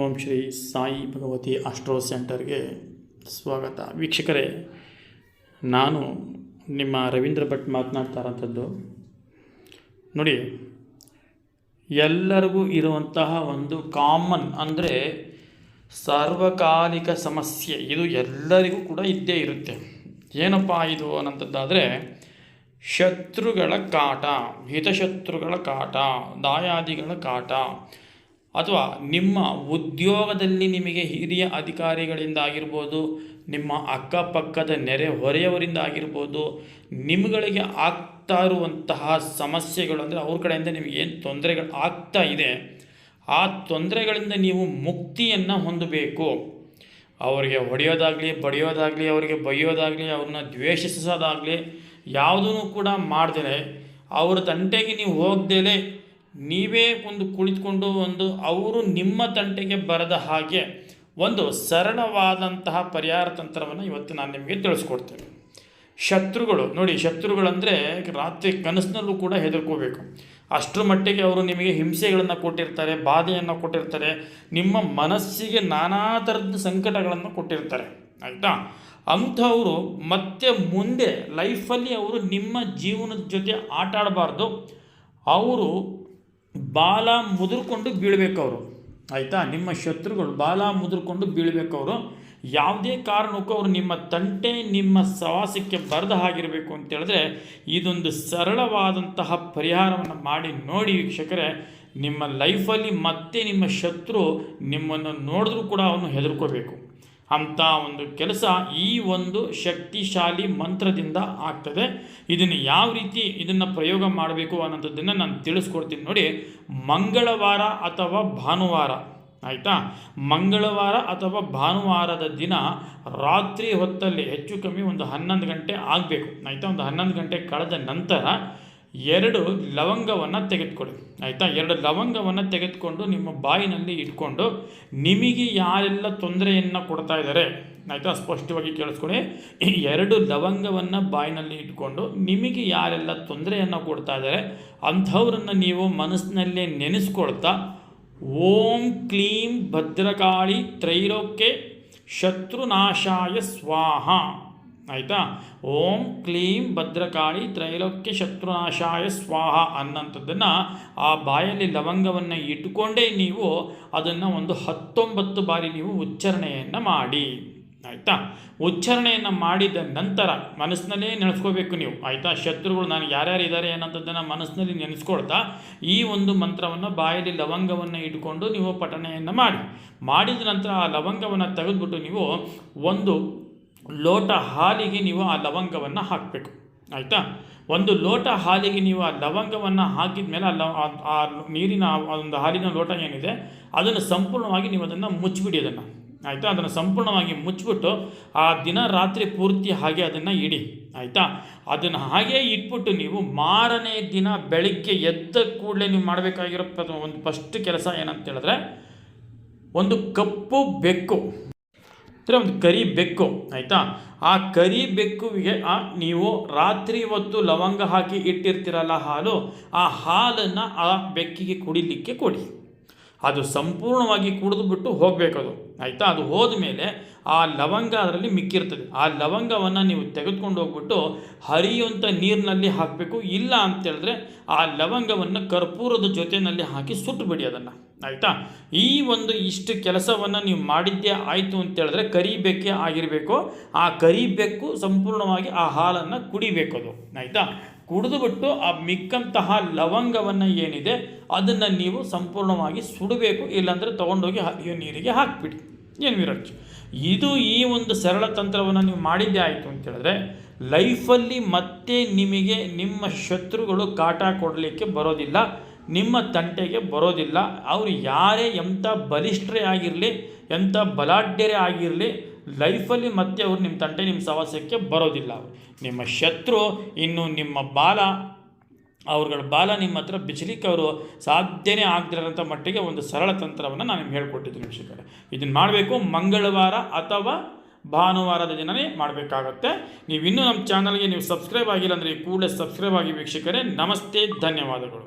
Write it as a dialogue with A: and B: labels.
A: ಓಂ Shri Sai Bhagavati astro ಸೆಂಟರ್ಗೆ ಸ್ವಾಗತ. ವೀಕ್ಷಕರೇ, ನಾನು ನಿಮ್ಮ ರವೀಂದ್ರ ಭಟ್ ಮಾತನಾಡ್ತಾ ಇರೋಂಥದ್ದು ನೋಡಿ, ಎಲ್ಲರಿಗೂ ಇರುವಂತಹ ಒಂದು ಕಾಮನ್ ಅಂದರೆ ಸಾರ್ವಕಾಲಿಕ ಸಮಸ್ಯೆ. ಇದು ಎಲ್ಲರಿಗೂ ಕೂಡ ಇದ್ದೇ ಇರುತ್ತೆ. ಏನಪ್ಪ ಇದು ಅನ್ನೋಂಥದ್ದಾದರೆ ಶತ್ರುಗಳ ಕಾಟ, ಹಿತಶತ್ರುಗಳ ಕಾಟ, ದಾಯಾದಿಗಳ ಕಾಟ ಅಥವಾ ನಿಮ್ಮ ಉದ್ಯೋಗದಲ್ಲಿ ನಿಮಗೆ ಹಿರಿಯ ಅಧಿಕಾರಿಗಳಿಂದ ಆಗಿರ್ಬೋದು, ನಿಮ್ಮ ಅಕ್ಕಪಕ್ಕದ ನೆರೆ ಹೊರೆಯವರಿಂದ ಆಗಿರ್ಬೋದು, ನಿಮ್ಗಳಿಗೆ ಆಗ್ತಾ ಇರುವಂತಹ ಸಮಸ್ಯೆಗಳು ಅಂದರೆ ಅವ್ರ ಕಡೆಯಿಂದ ನಿಮಗೆ ಏನು ತೊಂದರೆಗಳು ಆಗ್ತಾ ಇದೆ, ಆ ತೊಂದರೆಗಳಿಂದ ನೀವು ಮುಕ್ತಿಯನ್ನು ಹೊಂದಬೇಕು. ಅವರಿಗೆ ಹೊಡೆಯೋದಾಗಲಿ, ಬಡಿಯೋದಾಗಲಿ, ಅವರಿಗೆ ಬೈಯೋದಾಗಲಿ, ಅವ್ರನ್ನ ದ್ವೇಷಿಸೋದಾಗಲಿ ಯಾವುದೂ ಕೂಡ ಮಾಡದೇ ಅವ್ರ ತಂಟೆಗೆ ನೀವು ಹೋಗ್ದೇಲೆ ನೀವೇ ಒಂದು ಕುಳಿತುಕೊಂಡು ಒಂದು ಅವರು ನಿಮ್ಮ ತಂಟೆಗೆ ಬರದ ಹಾಗೆ ಒಂದು ಸರಳವಾದಂತಹ ಪರಿಹಾರ ತಂತ್ರವನ್ನು ಇವತ್ತು ನಾನು ನಿಮಗೆ ತಿಳಿಸ್ಕೊಡ್ತೇನೆ. ಶತ್ರುಗಳು, ನೋಡಿ ಶತ್ರುಗಳಂದರೆ ರಾತ್ರಿ ಕನಸಿನಲ್ಲೂ ಕೂಡ ಹೆದರ್ಕೋಬೇಕು. ಅಷ್ಟರ ಮಟ್ಟಿಗೆ ಅವರು ನಿಮಗೆ ಹಿಂಸೆಗಳನ್ನು ಕೊಟ್ಟಿರ್ತಾರೆ, ಬಾಧೆಯನ್ನು ಕೊಟ್ಟಿರ್ತಾರೆ, ನಿಮ್ಮ ಮನಸ್ಸಿಗೆ ನಾನಾ ಥರದ ಸಂಕಟಗಳನ್ನು ಕೊಟ್ಟಿರ್ತಾರೆ, ಆಯಿತಾ? ಅಂಥವರು ಮತ್ತೆ ಮುಂದೆ ಲೈಫಲ್ಲಿ ಅವರು ನಿಮ್ಮ ಜೀವನದ ಜೊತೆ ಆಟ ಆಡಬಾರ್ದು ಅವರು ಬಾಲ ಮುದುರ್ಕೊಂಡು ಬೀಳಬೇಕು ಅವರು ಆಯಿತಾ? ನಿಮ್ಮ ಶತ್ರುಗಳು ಬಾಲ ಮುದುರ್ಕೊಂಡು ಬೀಳಬೇಕವರು. ಯಾವುದೇ ಕಾರಣಕ್ಕೂ ಅವರು ನಿಮ್ಮ ತಂಟೆ, ನಿಮ್ಮ ಸವಾಸಕ್ಕೆ ಬರದ ಹಾಗಿರಬೇಕು ಅಂತೇಳಿದ್ರೆ ಇದೊಂದು ಸರಳವಾದಂತಹ ಪರಿಹಾರವನ್ನು ಮಾಡಿ ನೋಡಿ ವೀಕ್ಷಕರೇ, ನಿಮ್ಮ ಲೈಫಲ್ಲಿ ಮತ್ತೆ ನಿಮ್ಮ ಶತ್ರು ನಿಮ್ಮನ್ನು ನೋಡಿದ್ರೂ ಕೂಡ ಅವನು ಹೆದರ್ಕೋಬೇಕು. ಅಂಥ ಒಂದು ಕೆಲಸ ಈ ಒಂದು ಶಕ್ತಿಶಾಲಿ ಮಂತ್ರದಿಂದ ಆಗ್ತದೆ. ಇದನ್ನು ಯಾವ ರೀತಿ ಇದನ್ನು ಪ್ರಯೋಗ ಮಾಡಬೇಕು ಅನ್ನೋಂಥದ್ದನ್ನು ನಾನು ತಿಳಿಸ್ಕೊಡ್ತೀನಿ ನೋಡಿ. ಮಂಗಳವಾರ ಅಥವಾ ಭಾನುವಾರ, ಆಯಿತಾ? ಮಂಗಳವಾರ ಅಥವಾ ಭಾನುವಾರದ ದಿನ ರಾತ್ರಿ ಹೊತ್ತಲ್ಲಿ ಹೆಚ್ಚು ಕಮ್ಮಿ ಒಂದು ಹನ್ನೊಂದು ಗಂಟೆ ಆಗಬೇಕು, ಆಯಿತಾ? ಒಂದು ಹನ್ನೊಂದು ಗಂಟೆ ಕಳೆದ ನಂತರ ಎರಡು ಲವಂಗವನ್ನು ತೆಗೆದುಕೊಳ್ಳಿ. ಆಯಿತಾ? ಎರಡು ಲವಂಗವನ್ನು ತೆಗೆದುಕೊಂಡು ನಿಮ್ಮ ಬಾಯಿನಲ್ಲಿ ಇಟ್ಕೊಂಡು ನಿಮಗೆ ಯಾರೆಲ್ಲ ತೊಂದರೆಯನ್ನು ಕೊಡ್ತಾ ಇದ್ದಾರೆ, ಆಯಿತಾ? ಸ್ಪಷ್ಟವಾಗಿ ಕೇಳಿಸ್ಕೊಳ್ಳಿ. ಎರಡು ಲವಂಗವನ್ನು ಬಾಯಿನಲ್ಲಿ ಇಟ್ಕೊಂಡು ನಿಮಗೆ ಯಾರೆಲ್ಲ ತೊಂದರೆಯನ್ನು ಕೊಡ್ತಾ ಇದ್ದಾರೆ, ಅಂಥವ್ರನ್ನು ನೀವು ಮನಸ್ಸಿನಲ್ಲೇ ನೆನೆಸ್ಕೊಳ್ತಾ ಓಂ ಕ್ಲೀಂ ಭದ್ರಕಾಳಿ ತ್ರೈಲೋಕ್ಯ ಶತ್ರುನಾಶಾಯ ಸ್ವಾಹ. ಆಯಿತಾ? ಓಂ ಕ್ಲೀಂ ಭದ್ರಕಾಳಿ ತ್ರೈಲೋಕ್ಯ ಶತ್ರುನಾಶಾಯ ಸ್ವಾಹ ಅನ್ನಂಥದ್ದನ್ನು ಆ ಬಾಯಲ್ಲಿ ಲವಂಗವನ್ನು ಇಟ್ಟುಕೊಂಡೇ ನೀವು ಅದನ್ನು ಒಂದು ಹತ್ತೊಂಬತ್ತು ಬಾರಿ ನೀವು ಉಚ್ಚಾರಣೆಯನ್ನು ಮಾಡಿ. ಆಯಿತಾ? ಉಚ್ಚಾರಣೆಯನ್ನು ಮಾಡಿದ ನಂತರ ಮನಸ್ಸಿನಲ್ಲೇ ನೆನೆಸ್ಕೋಬೇಕು ನೀವು. ಆಯಿತಾ? ಶತ್ರುಗಳು ನಾನು ಯಾರ್ಯಾರು ಇದ್ದಾರೆ ಅನ್ನೋಂಥದ್ದನ್ನು ಮನಸ್ಸಿನಲ್ಲಿ ನೆನೆಸ್ಕೊಳ್ತಾ ಈ ಒಂದು ಮಂತ್ರವನ್ನು ಬಾಯಲ್ಲಿ ಲವಂಗವನ್ನು ಇಟ್ಕೊಂಡು ನೀವು ಪಠಣೆಯನ್ನು ಮಾಡಿ. ಮಾಡಿದ ನಂತರ ಆ ಲವಂಗವನ್ನು ತೆಗೆದುಬಿಟ್ಟು ನೀವು ಒಂದು ಲೋಟ ಹಾಲಿಗೆ ನೀವು ಆ ಲವಂಗವನ್ನು ಹಾಕಬೇಕು. ಆಯಿತಾ? ಒಂದು ಲೋಟ ಹಾಲಿಗೆ ನೀವು ಆ ಲವಂಗವನ್ನು ಹಾಕಿದ ಮೇಲೆ ಆ ಲವ ಆ ನೀರಿನ ಒಂದು ಹಾಲಿನ ಲೋಟ ಏನಿದೆ, ಅದನ್ನು ಸಂಪೂರ್ಣವಾಗಿ ನೀವು ಅದನ್ನು ಮುಚ್ಚಿಬಿಡಿ ಅದನ್ನು. ಆಯಿತಾ? ಅದನ್ನು ಸಂಪೂರ್ಣವಾಗಿ ಮುಚ್ಚಿಬಿಟ್ಟು ಆ ದಿನ ರಾತ್ರಿ ಪೂರ್ತಿ ಹಾಗೆ ಅದನ್ನು ಇಡಿ. ಆಯಿತಾ? ಅದನ್ನು ಹಾಗೆ ಇಟ್ಬಿಟ್ಟು ನೀವು ಮಾರನೇ ದಿನ ಬೆಳಗ್ಗೆ ಎದ್ದ ಕೂಡಲೇ ನೀವು ಮಾಡಬೇಕಾಗಿರೋ ಒಂದು ಫಸ್ಟ್ ಕೆಲಸ ಏನಂತ ಹೇಳಿದ್ರೆ, ಒಂದು ಕಪ್ಪು ಬೆಕ್ಕು ಅಂದರೆ ಒಂದು ಕರಿ ಬೆಕ್ಕು, ಆಯಿತಾ? ಆ ಕರಿ ಬೆಕ್ಕುವಿಗೆ ಆ ನೀವು ರಾತ್ರಿ ಹೊತ್ತು ಲವಂಗ ಹಾಕಿ ಇಟ್ಟಿರ್ತೀರಲ್ಲ ಹಾಲು, ಆ ಹಾಲನ್ನು ಆ ಬೆಕ್ಕಿಗೆ ಕುಡಿಲಿಕ್ಕೆ ಕೊಡಿ. ಅದು ಸಂಪೂರ್ಣವಾಗಿ ಕುಡಿದುಬಿಟ್ಟು ಹೋಗಬೇಕದು, ಆಯಿತಾ? ಅದು ಹೋದ ಮೇಲೆ ಆ ಲವಂಗ ಅದರಲ್ಲಿ ಮಿಕ್ಕಿರ್ತದೆ. ಆ ಲವಂಗವನ್ನು ನೀವು ತೆಗೆದುಕೊಂಡು ಹೋಗ್ಬಿಟ್ಟು ಹರಿಯುವಂಥ ನೀರಿನಲ್ಲಿ ಹಾಕಬೇಕು. ಇಲ್ಲ ಅಂತೇಳಿದ್ರೆ ಆ ಲವಂಗವನ್ನು ಕರ್ಪೂರದ ಜೊತೆಯಲ್ಲಿ ಹಾಕಿ ಸುಟ್ಟುಬಿಡಿ ಅದನ್ನು. ಆಯಿತಾ? ಈ ಒಂದು ಇಷ್ಟು ಕೆಲಸವನ್ನು ನೀವು ಮಾಡಿದ್ದೇ ಆಯಿತು ಅಂತೇಳಿದ್ರೆ ಕರಿಬೇಕೆ ಆಗಿರಬೇಕು. ಆ ಕರಿಬೇಕು ಸಂಪೂರ್ಣವಾಗಿ ಆ ಹಾಲನ್ನು ಕುಡಿಬೇಕು ಅದು. ಆಯಿತಾ? ಕುಡಿದುಬಿಟ್ಟು ಆ ಮಿಕ್ಕಂತಹ ಲವಂಗವನ್ನು ಏನಿದೆ, ಅದನ್ನು ನೀವು ಸಂಪೂರ್ಣವಾಗಿ ಸುಡಬೇಕು, ಇಲ್ಲಾಂದರೆ ತೊಗೊಂಡೋಗಿ ಹರಿಯೋ ನೀರಿಗೆ ಹಾಕಿಬಿಡಿ. ಏನು ವಿರಾಟ್ ಇದು ಈ ಒಂದು ಸರಳ ತಂತ್ರವನ್ನು ನೀವು ಮಾಡಿದ್ದೇ ಆಯಿತು ಅಂತೇಳಿದ್ರೆ ಲೈಫಲ್ಲಿ ಮತ್ತೆ ನಿಮಗೆ ನಿಮ್ಮ ಶತ್ರುಗಳು ಕಾಟ ಕೊಡಲಿಕ್ಕೆ ಬರೋದಿಲ್ಲ. ನಿಮ್ಮ ತಂಟೆಗೆ ಬರೋದಿಲ್ಲ. ಅವರು ಯಾರೇ ಎಂಥ ಬಲಿಷ್ಠರೇ ಆಗಿರಲಿ, ಎಂಥ ಬಲಾಢ್ಯರೇ ಆಗಿರಲಿ, ಲೈಫಲ್ಲಿ ಮತ್ತೆ ಅವರು ನಿಮ್ಮ ತಂಟೆ, ನಿಮ್ಮ ಸವಾಸಕ್ಕೆ ಬರೋದಿಲ್ಲ ಅವರು. ನಿಮ್ಮ ಶತ್ರು, ಇನ್ನು ನಿಮ್ಮ ಬಾಲ, ಅವ್ರಗಳ ಬಾಲ ನಿಮ್ಮ ಹತ್ರ ಬಿಚ್ಚಲಿಕ್ಕೆ ಅವರು ಸಾಧ್ಯನೇ ಆಗದಿರೋಂಥ ಮಟ್ಟಿಗೆ ಒಂದು ಸರಳ ತಂತ್ರವನ್ನು ನಾನು ನಿಮ್ಗೆ ಹೇಳ್ಕೊಟ್ಟಿದ್ದೀನಿ ವೀಕ್ಷಕರೇ. ಇದನ್ನು ಮಾಡಬೇಕು ಮಂಗಳವಾರ ಅಥವಾ ಭಾನುವಾರದ ದಿನವೇ ಮಾಡಬೇಕಾಗತ್ತೆ. ನೀವು ಇನ್ನೂ ನಮ್ಮ ಚಾನಲ್ಗೆ ನೀವು ಸಬ್ಸ್ಕ್ರೈಬ್ ಆಗಿಲ್ಲ ಅಂದರೆ ಕೂಡಲೇ ಸಬ್ಸ್ಕ್ರೈಬ್ ಆಗಿ ವೀಕ್ಷಕರೇ. ನಮಸ್ತೆ, ಧನ್ಯವಾದಗಳು.